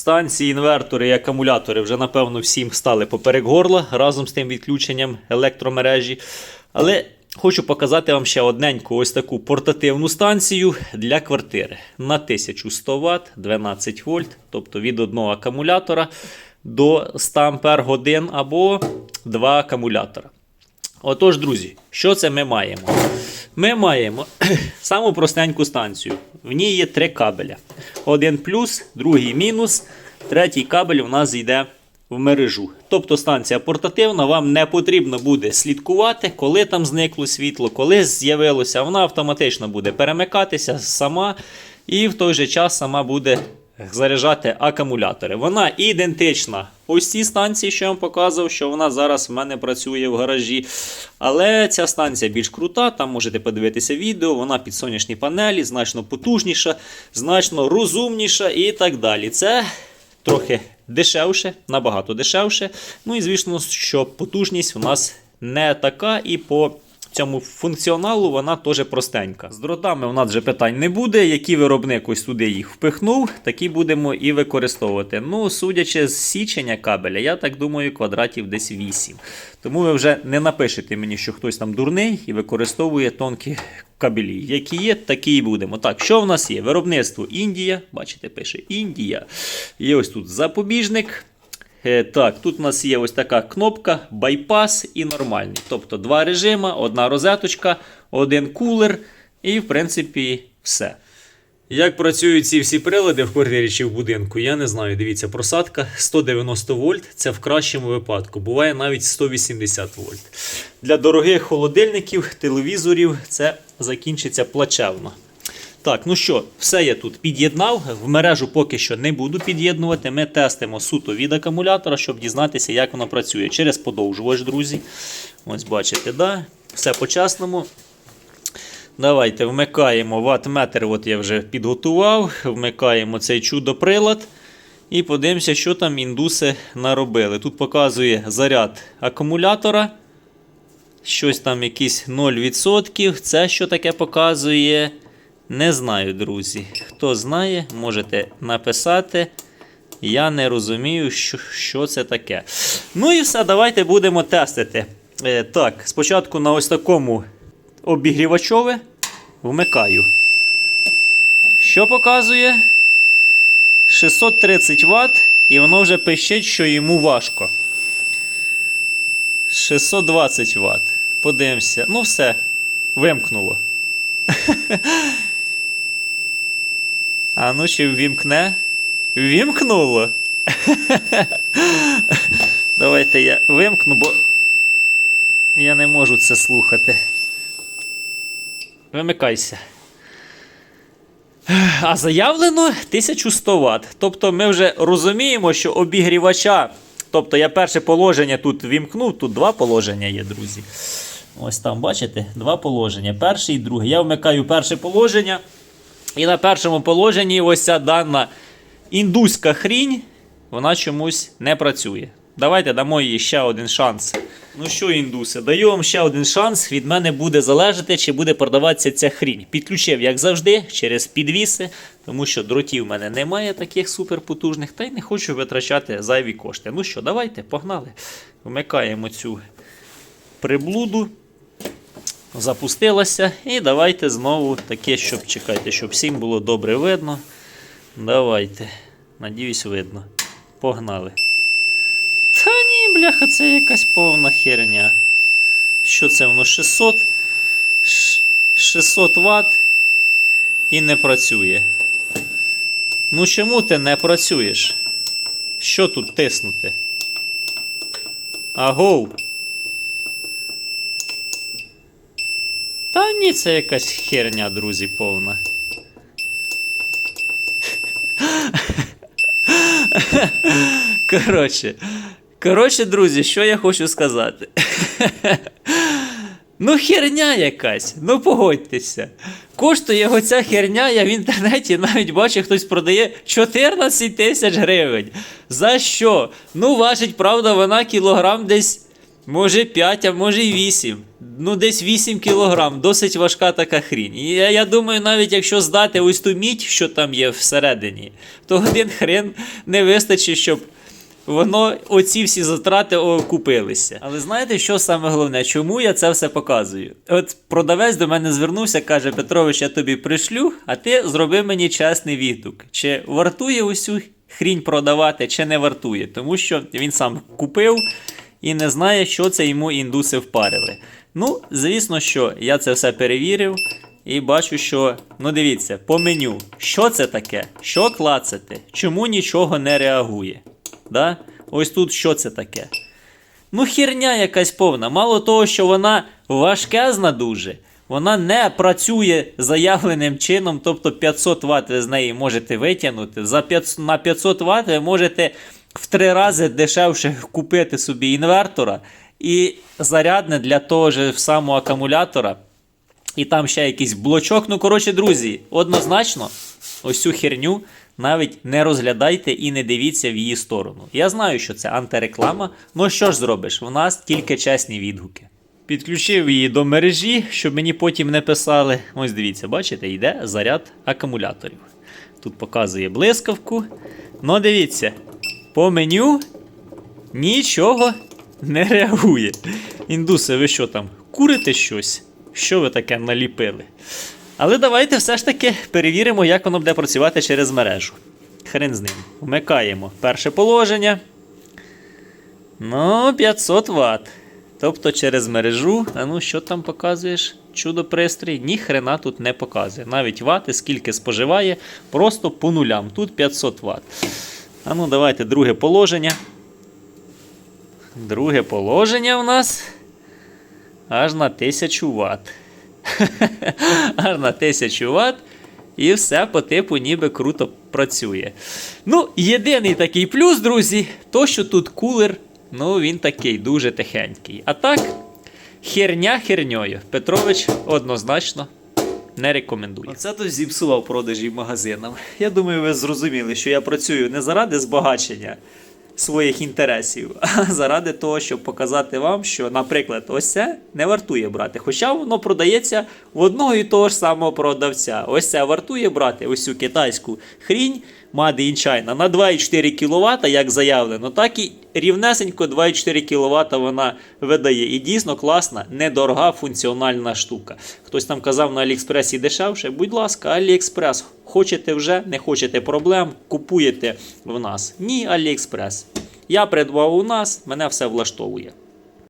Станції, інвертори і акумулятори вже, напевно, всім стали поперек горла разом з тим відключенням електромережі. Але хочу показати вам ще одненьку ось таку портативну станцію для квартири на 1100 Вт, 12 вольт, тобто від одного акумулятора до 100 Ампер годин або два акумулятора. Отож, друзі, що це ми маємо? Ми маємо саму простеньку станцію. В ній є три кабеля. Один плюс, другий мінус, третій кабель у нас йде в мережу. Тобто станція портативна, вам не потрібно буде слідкувати, коли там зникло світло, коли з'явилося, вона автоматично буде перемикатися сама і в той же час сама буде заряджати акумулятори. Вона ідентична ось цій станції, що я вам показував, що вона зараз в мене працює в гаражі. Але ця станція більш крута, там можете подивитися відео, вона під сонячні панелі, значно потужніша, значно розумніша і так далі. Це трохи дешевше, набагато дешевше. Ну і звісно, що потужність у нас не така і по цьому функціоналу вона теж простенька. З дротами у нас вже питань не буде. Який виробник ось туди їх впихнув, такі будемо і використовувати. Ну, судячи з січення кабеля, я так думаю, квадратів десь 8. Тому ви вже не напишете мені, що хтось там дурний і використовує тонкі кабелі. Які є, такі і будемо. Так, що в нас є? Виробництво Індія. Бачите, пише Індія. Є ось тут запобіжник. Е, Так, тут у нас є ось така кнопка, байпас і нормальний. Тобто два режима, одна розеточка, один кулер і, в принципі, все. Як працюють ці всі прилади в квартирі чи в будинку, я не знаю. Дивіться, просадка 190 вольт це в кращому випадку. Буває навіть 180 вольт. Для дорогих холодильників, телевізорів це закінчиться плачевно. Так, ну що, все я тут під'єднав. В мережу поки що не буду під'єднувати. Ми тестимо суто від акумулятора, щоб дізнатися, як воно працює. Через подовжувач, друзі. Ось бачите, да? все по-чесному. Давайте вмикаємо ватметр, от я вже підготував. Вмикаємо цей чудо-прилад. І подивимося, що там індуси наробили. Тут показує заряд акумулятора. Щось там якісь 0%. Це що таке показує? Не знаю, друзі. Хто знає, можете написати. Я не розумію, що, що це таке. Ну і все, давайте будемо тестити. Е, так, спочатку на ось такому обігрівачове вмикаю. Що показує? 630 Вт, і воно вже пищить, що йому важко. 620 Вт. Подивимося. Ну, все, вимкнуло. А ну чи ввімкне? Ввімкнуло. Давайте я вимкну, бо я не можу це слухати. Вимикайся. А заявлено 1100 Вт. Тобто ми вже розуміємо, що обігрівача. Тобто я перше положення тут вімкнув, тут два положення є, друзі. Ось там, бачите, два положення. Перше і друге. Я вмикаю перше положення. І на першому положенні ось ця дана індуська хрінь, вона чомусь не працює. Давайте дамо їй ще один шанс. Ну що, індуси, даю вам ще один шанс. Від мене буде залежати, чи буде продаватися ця хрінь. Підключив, як завжди, через підвіси, тому що дротів в мене немає таких суперпотужних, та й не хочу витрачати зайві кошти. Ну що, давайте, погнали. Вмикаємо цю приблуду. Запустилася. І давайте знову таке, щоб чекайте, щоб всім було добре видно. Давайте. Надіюсь, видно. Погнали. Та ні, бляха, це якась повна херня. Що це воно? 600 600 Вт і не працює. Ну чому ти не працюєш? Що тут тиснути? Агоу. Та ні, це якась херня, друзі, повна. Коротше, коротше, друзі, що я хочу сказати. Ну, херня якась, ну погодьтеся. Коштує оця херня, я в інтернеті навіть бачу, хтось продає 14 тисяч гривень. За що? Ну, важить, правда, вона кілограм десь Може 5, а може й 8. Ну, десь 8 кілограм, досить важка така хрінь. І я, я думаю, навіть якщо здати ось ту мідь, що там є всередині, то один хрен не вистачить, щоб воно оці всі затрати окупилися. Але знаєте, що саме головне? Чому я це все показую? От продавець до мене звернувся, каже: Петрович, я тобі пришлю, а ти зроби мені чесний відгук. Чи вартує усю хрінь продавати, чи не вартує? Тому що він сам купив і не знає, що це йому індуси впарили. Ну, звісно, що я це все перевірив. І бачу, що, ну дивіться, по меню, що це таке? Що клацати? Чому нічого не реагує? Да? Ось тут що це таке? Ну, херня якась повна. Мало того, що вона важкезна дуже, вона не працює заявленим чином, тобто 500 Вт ви з неї можете витягнути. За 500, на 500 Вт ви можете в три рази дешевше купити собі інвертора і зарядне для того ж самого акумулятора. І там ще якийсь блочок. Ну, коротше, друзі, однозначно, ось цю херню навіть не розглядайте і не дивіться в її сторону. Я знаю, що це антиреклама. Ну що ж зробиш? У нас тільки чесні відгуки. Підключив її до мережі, щоб мені потім не писали. Ось дивіться, бачите, йде заряд акумуляторів. Тут показує блискавку. Ну, дивіться, по меню нічого не реагує. Індуси, ви що там, курите щось? Що ви таке наліпили? Але давайте все ж таки перевіримо, як воно буде працювати через мережу. Хрен з ним. Вмикаємо перше положення. Ну, 500 Вт. Тобто через мережу. А ну, що там показуєш? Чудо пристрій, ні хрена тут не показує. Навіть вати, скільки споживає, просто по нулям. Тут 500 Вт. А ну, давайте друге положення. Друге положення у нас аж на 1000 Вт. аж на 1000 Вт. І все по типу ніби круто працює. Ну, єдиний такий плюс, друзі, то що тут кулер, ну він такий дуже тихенький. А так, херня херньою. Петрович однозначно не рекомендує. Це то зіпсував продажі магазинам. Я думаю, ви зрозуміли, що я працюю не заради збагачення своїх інтересів, а заради того, щоб показати вам, що, наприклад, ось це не вартує брати. Хоча воно продається в одного і того ж самого продавця. Ось це вартує брати ось цю китайську хрінь Made in China на 2,4 кВт, як заявлено, так і рівнесенько 2,4 кВт вона видає. І дійсно класна, недорога функціональна штука. Хтось там казав на Аліекспресі дешевше. Будь ласка, Аліекспрес. Хочете вже, не хочете проблем, купуєте в нас. Ні, Аліекспрес. Я придбав у нас, мене все влаштовує.